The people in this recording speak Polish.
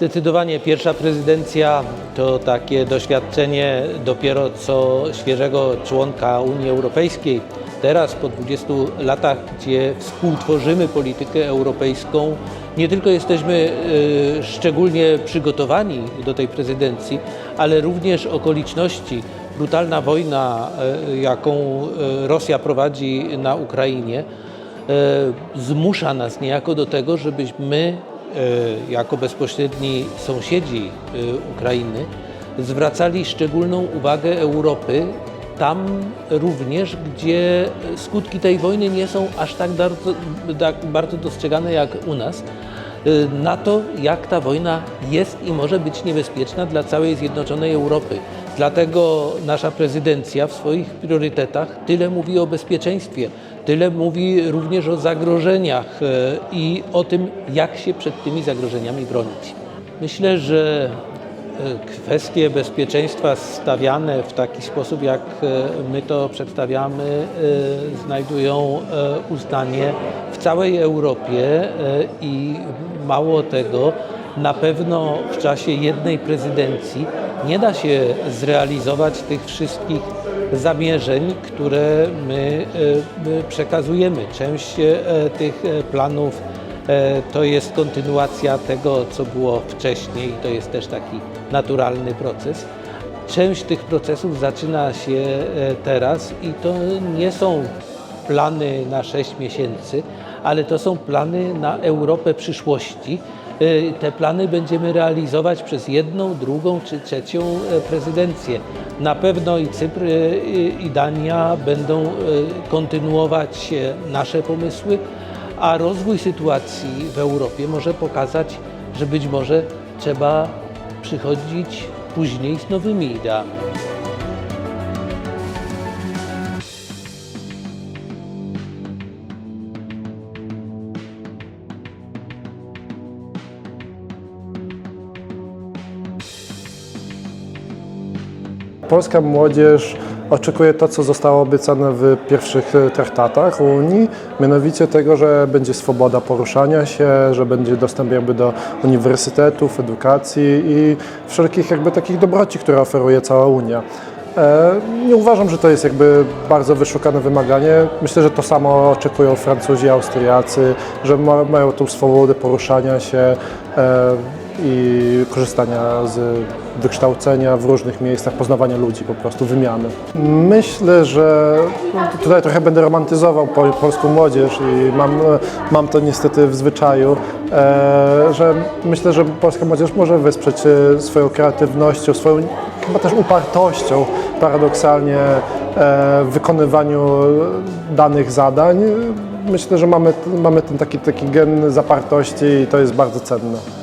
Zdecydowanie pierwsza prezydencja to takie doświadczenie dopiero co świeżego członka Unii Europejskiej. Teraz po 20 latach, gdzie współtworzymy politykę europejską, nie tylko jesteśmy e, szczególnie przygotowani do tej prezydencji, ale również okoliczności, brutalna wojna, e, jaką e, Rosja prowadzi na Ukrainie, zmusza nas niejako do tego, żebyśmy jako bezpośredni sąsiedzi e, Ukrainy zwracali szczególną uwagę Europy tam również, gdzie skutki tej wojny nie są aż tak bardzo, tak bardzo dostrzegane jak u nas, e, na to, jak ta wojna jest i może być niebezpieczna dla całej zjednoczonej Europy. Dlatego nasza prezydencja w swoich priorytetach tyle mówi o bezpieczeństwie, tyle mówi również o zagrożeniach e, i o tym, jak się przed tymi zagrożeniami bronić. Myślę, że kwestie bezpieczeństwa stawiane w taki sposób, jak e, my to przedstawiamy, e, znajdują e, uznanie w całej Europie i mało tego, na pewno w czasie jednej prezydencji nie da się zrealizować tych wszystkich zamierzeń, które my my przekazujemy. Część tych planów to jest kontynuacja tego, co było wcześniej, to jest też taki naturalny proces. Część tych procesów zaczyna się e, teraz i to nie są plany na 6 miesięcy, ale to są plany na Europę przyszłości. E, Te plany będziemy realizować przez jedną, drugą czy trzecią e, prezydencję. Na pewno i Cypr e, i Dania będą e, kontynuować e, nasze pomysły, a rozwój sytuacji w Europie może pokazać, że być może trzeba przychodzić później z nowymi ideami. Polska młodzież oczekuje to, co zostało obiecane w pierwszych e, traktatach Unii, mianowicie tego, że będzie swoboda poruszania się, że będzie dostęp jakby do uniwersytetów, edukacji i wszelkich jakby takich dobroci, które oferuje cała Unia. E, Nie uważam, że to jest jakby bardzo wyszukane wymaganie. Myślę, że to samo oczekują Francuzi, Austriacy, że ma, mają tą swobodę poruszania się e, i korzystania z wykształcenia w różnych miejscach, poznawania ludzi, po prostu wymiany. Myślę, że tutaj trochę będę romantyzował pol, polską młodzież i mam, mam to niestety w zwyczaju, e, że myślę, że polska młodzież może wesprzeć swoją kreatywnością, swoją chyba też upartością paradoksalnie e, w wykonywaniu danych zadań. Myślę, że mamy, mamy ten taki, taki gen zapartości i to jest bardzo cenne.